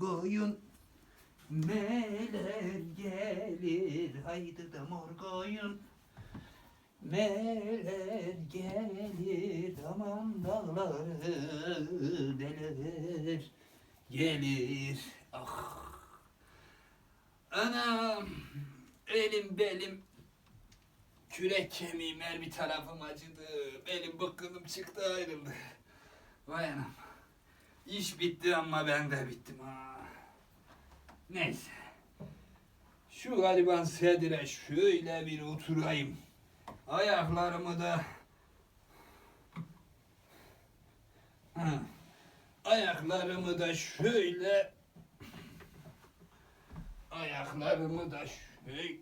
koyun Meler gelir haydi de mor koyun Meler gelir aman dağları delir Gelir ah Anam elim belim Kürek kemiğim her bir tarafım acıdı. Belim bıkkınım çıktı ayrıldı. Vay anam. İş bitti ama ben de bittim ha. Neyse. Şu gariban sedire şöyle bir oturayım. Ayaklarımı da... Ha. Ayaklarımı da şöyle... Ayaklarımı da şöyle...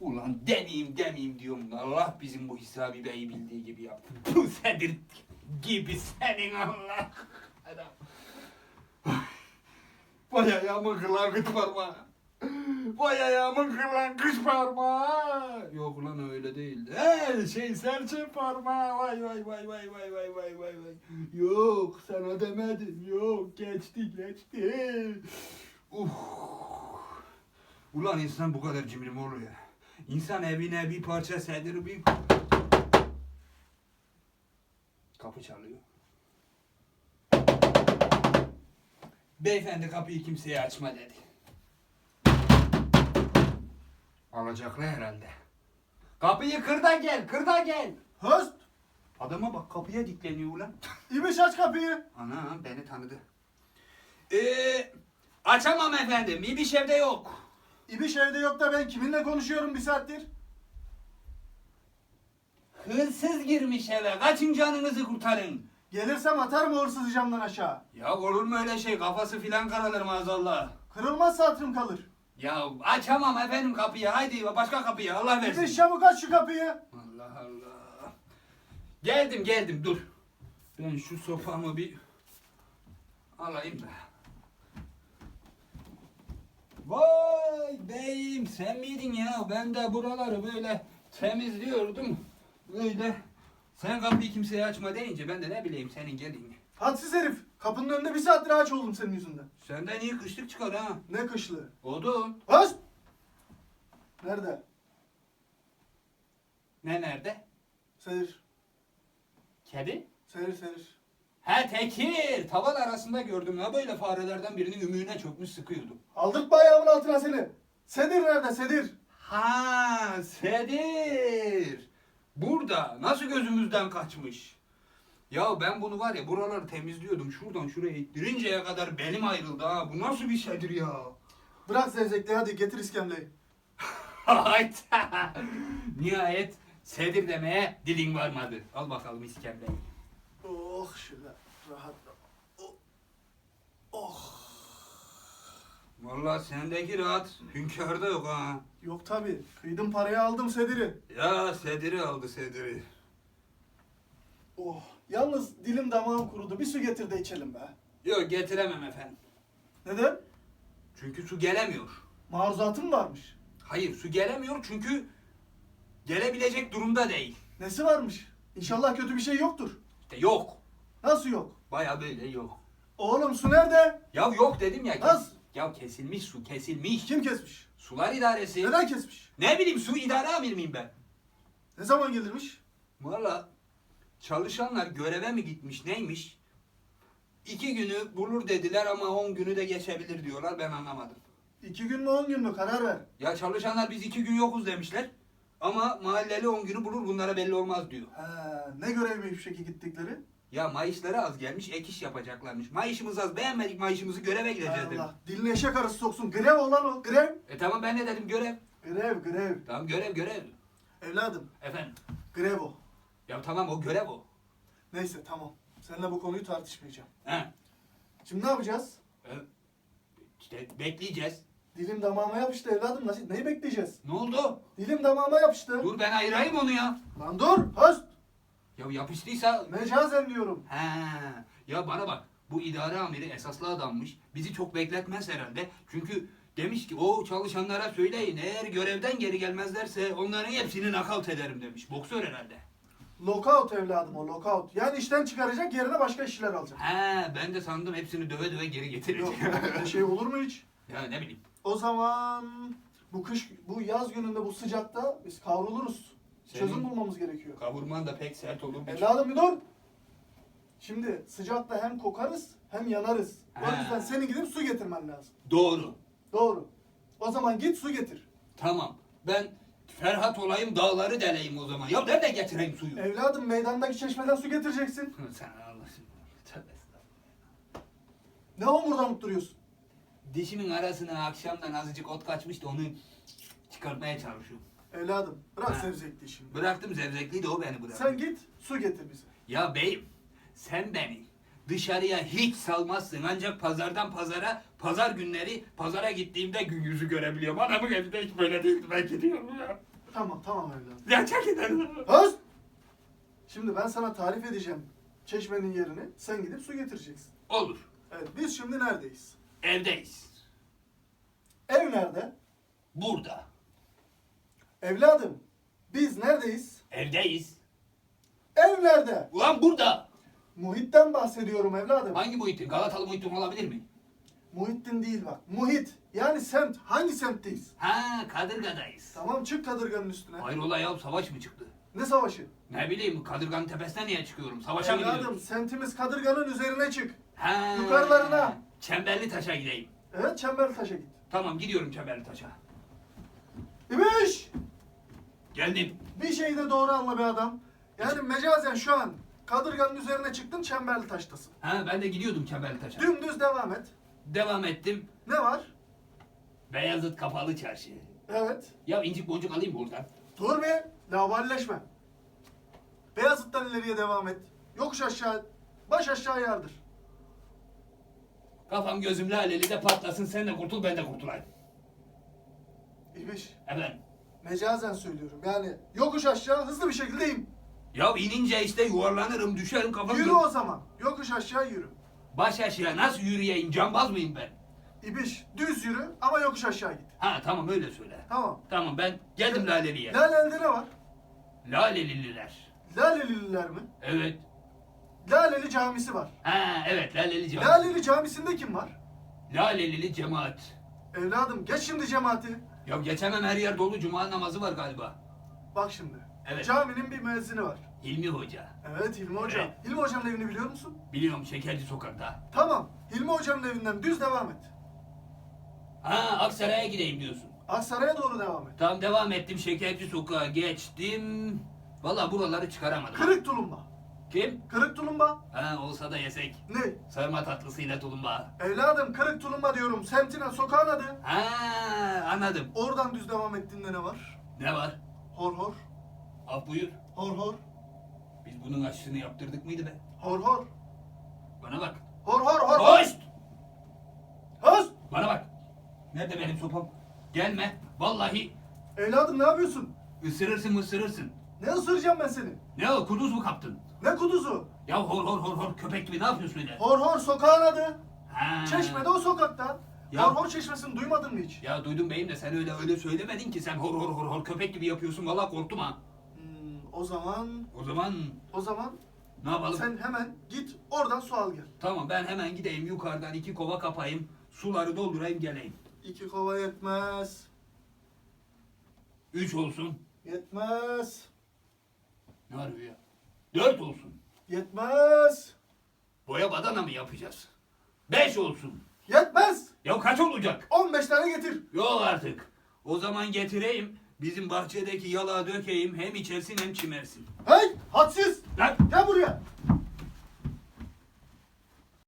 Ulan demeyeyim demeyeyim diyorum da Allah bizim bu Hisabi Bey'i bildiği gibi yaptı. Bu sedir gibi senin Allah. Adam. Vay ayağımın kırılan kış parmağı. Vay ayağımın kırılan kış parmağı. Yok lan öyle değil. Her şey serçe parmağı. Vay vay vay vay vay vay vay vay vay. Yok sana demedim. Yok geçti geçti. Uf. Ulan insan bu kadar cimri mi olur ya? İnsan evine bir parça sedir bir... Kapı çalıyor. Beyefendi kapıyı kimseye açma dedi. Alacaklı herhalde. Kapıyı kır da gel, kır da gel. Höst! Adama bak kapıya dikleniyor ulan. İbiş aç kapıyı. Ana beni tanıdı. Ee, açamam efendim. İbiş evde yok. İbiş evde yok da ben kiminle konuşuyorum bir saattir? Hırsız girmiş eve. Kaçın canınızı kurtarın. Gelirsem atarım o hırsızı camdan aşağı. Ya olur mu öyle şey? Kafası filan karalır maazallah. Kırılmazsa hatırım kalır. Ya açamam efendim kapıyı. Haydi başka kapıyı. Allah versin. İbiş çabuk aç şu kapıyı. Allah Allah. Geldim geldim dur. Ben şu sopamı bir alayım da. Vay beyim sen miydin ya? Ben de buraları böyle temizliyordum. Böyle. Sen kapıyı kimseye açma deyince ben de ne bileyim senin geldiğini. Hadsiz herif. Kapının önünde bir saattir ağaç oldum senin yüzünden. Senden iyi kışlık çıkar ha. Ne kışlı. Odun. Höst! Nerede? Ne nerede? Serir. Kedi. Serir serir. He tekir. Tavan arasında gördüm ya böyle farelerden birinin ümüğüne çökmüş sıkıyordu. Aldırtma ayağımın altına seni. Sedir nerede Sedir? Ha, Sedir. Burada. Nasıl gözümüzden kaçmış? Ya ben bunu var ya buraları temizliyordum. Şuradan şuraya ittirinceye kadar belim ayrıldı ha. Bu nasıl bir şeydir ya? Bırak zevzekliği hadi getir iskemleyi. Hayt. Nihayet Sedir demeye dilin varmadı. Al bakalım iskemleyi. Oh şöyle rahat. Oh. oh. Vallahi sendeki rahat hünkârda yok ha. Yok tabi. Kıydım parayı aldım Sedir'i. Ya Sedir'i aldı Sedir'i. Oh. Yalnız dilim damağım kurudu. Bir su getir de içelim be. Yok getiremem efendim. Neden? Çünkü su gelemiyor. Maruzatım varmış. Hayır su gelemiyor çünkü gelebilecek durumda değil. Nesi varmış? İnşallah kötü bir şey yoktur. İşte yok. Nasıl yok? Baya böyle yok. Oğlum su nerede? Ya yok dedim ya. Nasıl? Ya kesilmiş su kesilmiş. Kim kesmiş? Sular idaresi. Neden kesmiş? Ne bileyim su idare amir miyim ben? Ne zaman gelirmiş? Valla çalışanlar göreve mi gitmiş neymiş? İki günü bulur dediler ama on günü de geçebilir diyorlar ben anlamadım. İki gün mü on gün mü? Karar ver. Ya çalışanlar biz iki gün yokuz demişler. Ama mahalleli on günü bulur bunlara belli olmaz diyor. He, ne görevliymiş peki gittikleri? Ya maaşları az gelmiş ek iş yapacaklarmış. Maaşımız az beğenmedik maaşımızı göreve gideceğiz dedim. Allah. Diline eşek arısı soksun. Grev olan o. Grev. E tamam ben ne dedim görev. Grev, grev. Tamam görev görev. Evladım. Efendim. Grev o. Ya tamam o görev o. Neyse tamam. Seninle bu konuyu tartışmayacağım. He. Şimdi ne yapacağız? E, işte bekleyeceğiz. Dilim damağıma yapıştı evladım. Nasıl? Neyi bekleyeceğiz? Ne oldu? Dilim damağıma yapıştı. Dur ben ayırayım onu ya. Lan dur. Höst. Ya yapıştıysa... Mecazen diyorum. He. Ya bana bak. Bu idare amiri esaslı adammış. Bizi çok bekletmez herhalde. Çünkü demiş ki o çalışanlara söyleyin eğer görevden geri gelmezlerse onların hepsini nakavt ederim demiş. Boksör herhalde. Lockout evladım o lockout. Yani işten çıkaracak yerine başka işler alacak. He ben de sandım hepsini döve döve geri getirecek. Yok öyle şey olur mu hiç? ya ne bileyim. O zaman bu kış bu yaz gününde bu sıcakta biz kavruluruz. Senin- Çözüm bulmamız gerekiyor. Kavurman da pek sert olur. Evladım bir dur. Şimdi sıcakta hem kokarız hem yanarız. O yüzden senin gidip su getirmen lazım. Doğru. Doğru. O zaman git su getir. Tamam. Ben Ferhat olayım dağları deleyim o zaman. Ya nerede getireyim suyu? Evladım meydandaki çeşmeden su getireceksin. Sen Allah'ın. Tövbe estağfurullah. Ne homurdanıp duruyorsun? Dişimin arasına akşamdan azıcık ot kaçmıştı onu çıkartmaya çalışıyorum. Evladım bırak Ha. sevzekliği şimdi. Bıraktım zevzekliği de o beni bıraktı. Sen git su getir bize. Ya beyim sen beni dışarıya hiç salmazsın ancak pazardan pazara pazar günleri pazara gittiğimde gün yüzü görebiliyorum. Anamın evinde hiç böyle değildi ben gidiyorum ya. Tamam tamam evladım. Ya çek gidelim. Öz! Şimdi ben sana tarif edeceğim çeşmenin yerini. Sen gidip su getireceksin. Olur. Evet biz şimdi neredeyiz? Evdeyiz. Ev nerede? Burada. Evladım biz neredeyiz? Evdeyiz. Ev nerede? Ulan burada. Muhitten bahsediyorum evladım. Hangi muhitin? Galatalı muhitin olabilir mi? Muhittin değil bak. Muhit. Yani semt. Hangi semtteyiz? Ha Kadırga'dayız. Tamam çık kadırganın üstüne. Hayrola ya savaş mı çıktı? Ne savaşı? Ne bileyim Kadırga'nın tepesine niye çıkıyorum? Savaşa mı Evladım gidiyorum? semtimiz kadırganın üzerine çık. Ha, Yukarılarına. Çemberli taşa gideyim. Evet Çembertaş'a git. Tamam gidiyorum Çemberli taşa. İbiş! Geldim. Bir şey de doğru anla be adam. Yani mecazen şu an kadırganın üzerine çıktın Çemberli taştasın. Ha ben de gidiyordum Çemberli taşa. Dümdüz devam et. Devam ettim. Ne var? Beyazıt kapalı çarşı. Evet. Ya incik boncuk alayım mı buradan? Dur be. Lavalleşme. Beyazıt'tan ileriye devam et. Yokuş aşağı, baş aşağı yardır. Kafam gözüm laleli de patlasın sen de kurtul ben de kurtulayım. İbiş. Efendim. Mecazen söylüyorum. Yani yokuş aşağı hızlı bir şekilde in. Ya inince işte yuvarlanırım düşerim kafam. Yürü o zaman. Yokuş aşağı yürü. Baş aşağı nasıl yürüyeyim cambaz mıyım ben? İbiş düz yürü ama yokuş aşağı git. Ha tamam öyle söyle. Tamam. Tamam ben geldim laleliye. Laleli'de ne var? Lalelililer. Lalelililer mi? Evet. Laleli camisi var. Ha evet laleli cemaat. Laleli camisinde kim var? Lalelili cemaat. Evladım geç şimdi cemaati. Ya geçemem her yer dolu cuma namazı var galiba. Bak şimdi. Evet. Caminin bir müezzini var. Hilmi Hoca. Evet Hilmi Hoca. Evet. Hilmi Hoca'nın evini biliyor musun? Biliyorum Şekerci Sokak'ta. Tamam. Hilmi Hoca'nın evinden düz devam et. Ha Aksaray'a gideyim diyorsun. Aksaray'a doğru devam et. Tamam devam ettim Şekerci Sokak'a geçtim. Valla buraları çıkaramadım. Kırık tulumba. Kim? Kırık tulumba. Ha olsa da yesek. Ne? Sarma tatlısıyla tulumba. Evladım kırık tulumba diyorum. Semtine sokağın adı. Ha anladım. Oradan düz devam ettiğinde ne var? Ne var? Hor hor. Af buyur. Hor hor. Biz bunun aşısını yaptırdık mıydı be? Hor hor. Bana bak. Hor hor hor hor. Hoş! Höz! Bana bak. Nerede benim sopam? Gelme. Vallahi Evladım ne yapıyorsun? ısırırsın ısırırsın. Ne ısıracağım ben seni? Ne o kuduz mu kaptın? Ne kuduzu? Ya hor hor hor hor köpek gibi ne yapıyorsun öyle? Hor hor sokağın adı. Ha. Çeşmede o sokakta. Ya- Hor hor çeşmesini duymadın mı hiç? Ya duydum beyim de sen öyle öyle söylemedin ki sen hor hor hor hor köpek gibi yapıyorsun valla korktum ha. Hmm, o zaman O zaman o zaman ne yapalım? sen hemen git oradan su al gel. Tamam ben hemen gideyim yukarıdan iki kova kapayım. Suları doldurayım geleyim. İki kova yetmez. Üç olsun. Yetmez. Arıyor ya? Dört olsun. Yetmez. Boya badana mı yapacağız? Beş olsun. Yetmez. Ya kaç olacak? 15 tane getir. Yok artık. O zaman getireyim. Bizim bahçedeki yalağı dökeyim. Hem içersin hem çimersin. Hey hadsiz. Lan Gel buraya.